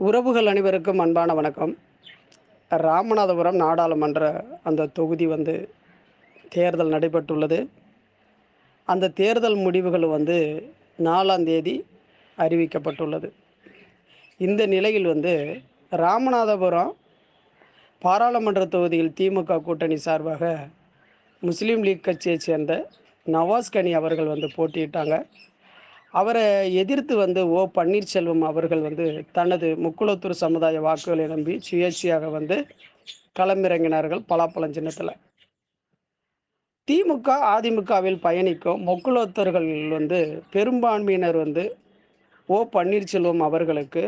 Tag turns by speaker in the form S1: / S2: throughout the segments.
S1: உறவுகள் அனைவருக்கும் அன்பான வணக்கம். ராமநாதபுரம் நாடாளுமன்ற அந்த தொகுதி வந்து தேர்தல் நடைபெற்றுள்ளது. அந்த தேர்தல் முடிவுகள் வந்து நாலாம் தேதி அறிவிக்கப்பட்டுள்ளது. இந்த நிலையில் வந்து ராமநாதபுரம் பாராளுமன்ற தொகுதியில் திமுக கூட்டணி சார்பாக முஸ்லீம் லீக் கட்சியைச் சேர்ந்த நவாஸ் கனி அவர்கள் வந்து போட்டியிட்டாங்க. அவரை எதிர்த்து வந்து ஓ பன்னீர்செல்வம் அவர்கள் வந்து தனது முக்குளத்தூர் சமுதாய வாக்குகளை நம்பி சுயேட்சையாக வந்து களமிறங்கினார்கள் பலாப்பழம் சின்னத்தில். திமுக அதிமுகவில் பயணிக்கும் முக்குளத்தர்கள் வந்து பெரும்பான்மையினர் வந்து ஓ பன்னீர்செல்வம் அவர்களுக்கு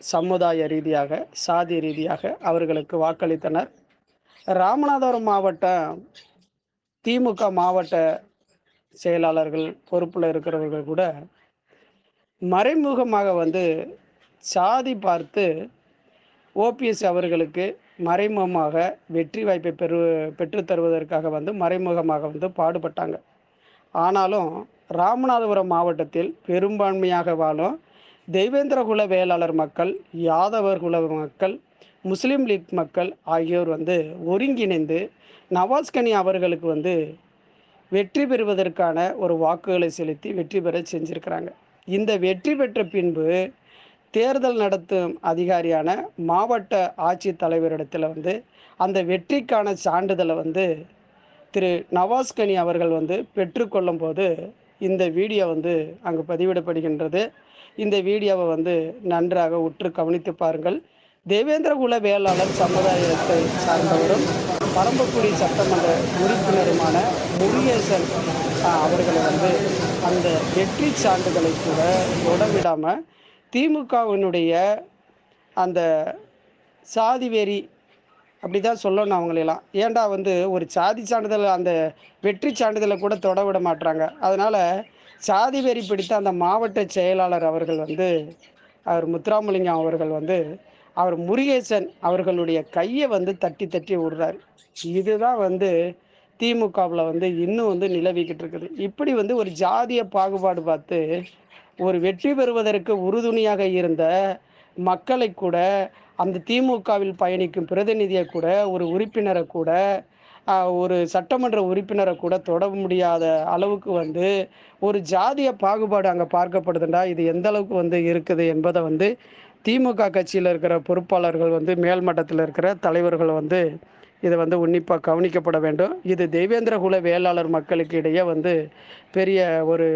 S1: சமுதாய ரீதியாக சாதி ரீதியாக அவர்களுக்கு வாக்களித்தனர். ராமநாதபுரம் மாவட்டம் திமுக மாவட்ட செயலாளர்கள் பொறுப்பில் இருக்கிறவர்கள் கூட மறைமுகமாக வந்து சாதி பார்த்து ஓபிஎஸ் அவர்களுக்கு மறைமுகமாக வெற்றி வாய்ப்பை பெறு பெற்றுத்தருவதற்காக வந்து மறைமுகமாக வந்து பாடுபட்டாங்க. ஆனாலும் ராமநாதபுரம் மாவட்டத்தில் பெரும்பான்மையாக வாழும் தெய்வேந்திர குல வேளாளர் மக்கள் யாதவர் குல மக்கள் முஸ்லீம் லீக் மக்கள் ஆகியோர் வந்து ஒருங்கிணைந்து நவாஸ்கனி அவர்களுக்கு வந்து வெற்றி பெறுவதற்கான ஒரு வாக்குகளை செலுத்தி வெற்றி பெற செஞ்சுருக்கிறாங்க. இந்த வெற்றி பெற்ற பின்பு தேர்தல் நடத்தும் அதிகாரியான மாவட்ட ஆட்சித்தலைவரிடத்தில் வந்து அந்த வெற்றிக்கான சான்றிதழை வந்து திரு நவாஸ்கனி அவர்கள் வந்து பெற்றுக்கொள்ளும் போது இந்த வீடியோ வந்து அங்கு பதிவிடப்படுகின்றது. இந்த வீடியோவை வந்து நன்றாக உற்று கவனித்து பாருங்கள். தேவேந்திரகுல வேளாளர் சமுதாயத்தை சார்ந்தவரும் பரம்பக்குடி சட்டமன்ற உறுப்பினருமான முருகேசன் அவர்களை வந்து அந்த வெற்றி சான்றிதழை கூட தொடவிடாமல் திமுகவினுடைய அந்த சாதி வெறி அப்படி தான் சொல்லணும் அவங்களெல்லாம். ஏண்டா வந்து ஒரு சாதி சான்றிதழ் அந்த வெற்றி சான்றிதழை கூட தொட விட மாட்டுறாங்க அதனால் சாதி வெறி பிடித்த அந்த மாவட்ட செயலாளர் அவர்கள் வந்து அவர் முத்துராமலிங்கம் அவர்கள் வந்து அவர் முருகேசன் அவர்களுடைய கையை வந்து தட்டி தட்டி விடுறாரு. இதுதான் வந்து திமுகவில் வந்து இன்னும் வந்து நிலவிக்கிட்டு இருக்குது. இப்படி வந்து ஒரு ஜாதிய பாகுபாடு பார்த்து ஒரு வெற்றி பெறுவதற்கு உறுதுணையாக இருந்த மக்களை கூட அந்த திமுகவில் பயணிக்கும் பிரதிநிதியை கூட ஒரு உறுப்பினரை கூட ஒரு சட்டமன்ற உறுப்பினரை கூட தொட முடியாத அளவுக்கு வந்து ஒரு ஜாதிய பாகுபாடு அங்கே பார்க்கப்படுதுண்டா? இது எந்த அளவுக்கு வந்து இருக்குது என்பதை வந்து திமுக கட்சியில் இருக்கிற பொறுப்பாளர்கள் வந்து மேல்மட்டத்தில் இருக்கிற தலைவர்கள் வந்து இதை வந்து உன்னிப்பாக கவனிக்கப்பட வேண்டும். இது தெய்வேந்திர குல வேளாளர் மக்களுக்கு இடையே வந்து பெரிய ஒரு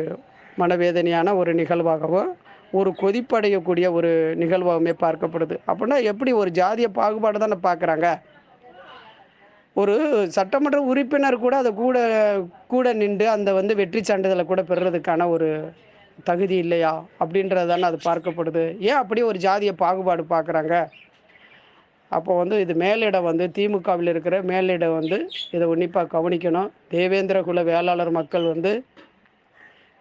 S1: மனவேதனையான ஒரு நிகழ்வாகவும் ஒரு கொதிப்படையக்கூடிய ஒரு நிகழ்வாகவுமே பார்க்கப்படுது. அப்படின்னா எப்படி ஒரு ஜாதிய பாகுபாடு தானே பார்க்குறாங்க? ஒரு சட்டமன்ற உறுப்பினர் கூட அதை கூட கூட நின்று அந்த வந்து வெற்றி சான்றிதழை கூட பெறுறதுக்கான ஒரு தகுதி இல்லையா அப்படின்றது தானே அது பார்க்கப்படுது. ஏன் அப்படி ஒரு ஜாதிய பாகுபாடு பார்க்குறாங்க? அப்போ வந்து இது மேலிடம் வந்து திமுகவில் இருக்கிற மேலிடம் வந்து இதை உன்னிப்பாக கவனிக்கணும். தேவேந்திர குல வேளாளர் மக்கள் வந்து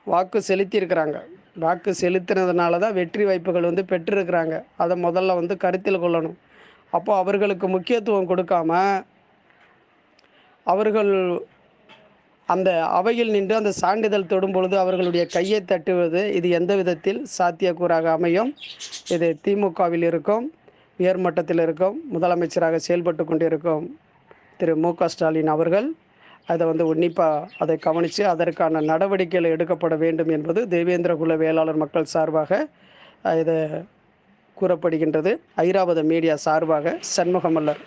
S1: வாக்கு செலுத்தியிருக்கிறாங்க. வாக்கு செலுத்தினதுனால தான் வெற்றி வாய்ப்புகள் வந்து பெற்றிருக்கிறாங்க. அதை முதல்ல வந்து கருத்தில் கொள்ளணும். அப்போ அவர்களுக்கு முக்கியத்துவம் கொடுக்காம அவர்கள் அந்த அவையில் நின்று அந்த சான்றிதழ் தொடும் பொழுது அவர்களுடைய கையை தட்டுவது இது எந்த விதத்தில் சாத்தியக்கூறாக அமையும்? இது திமுகவில் இருக்கும் உயர்மட்டத்தில் இருக்கும் முதலமைச்சராக செயல்பட்டு கொண்டிருக்கும் திரு மு க ஸ்டாலின் அவர்கள். அதை வந்து உன்னிப்பாக அதை கவனித்து அதற்கான நடவடிக்கைகள் எடுக்கப்பட வேண்டும் என்பது தேவேந்திர குல வேளாளர் மக்கள் சார்பாக இதை கூறப்படுகின்றது. ஐராவத மீடியா சார்பாக சண்முகமல்லர்.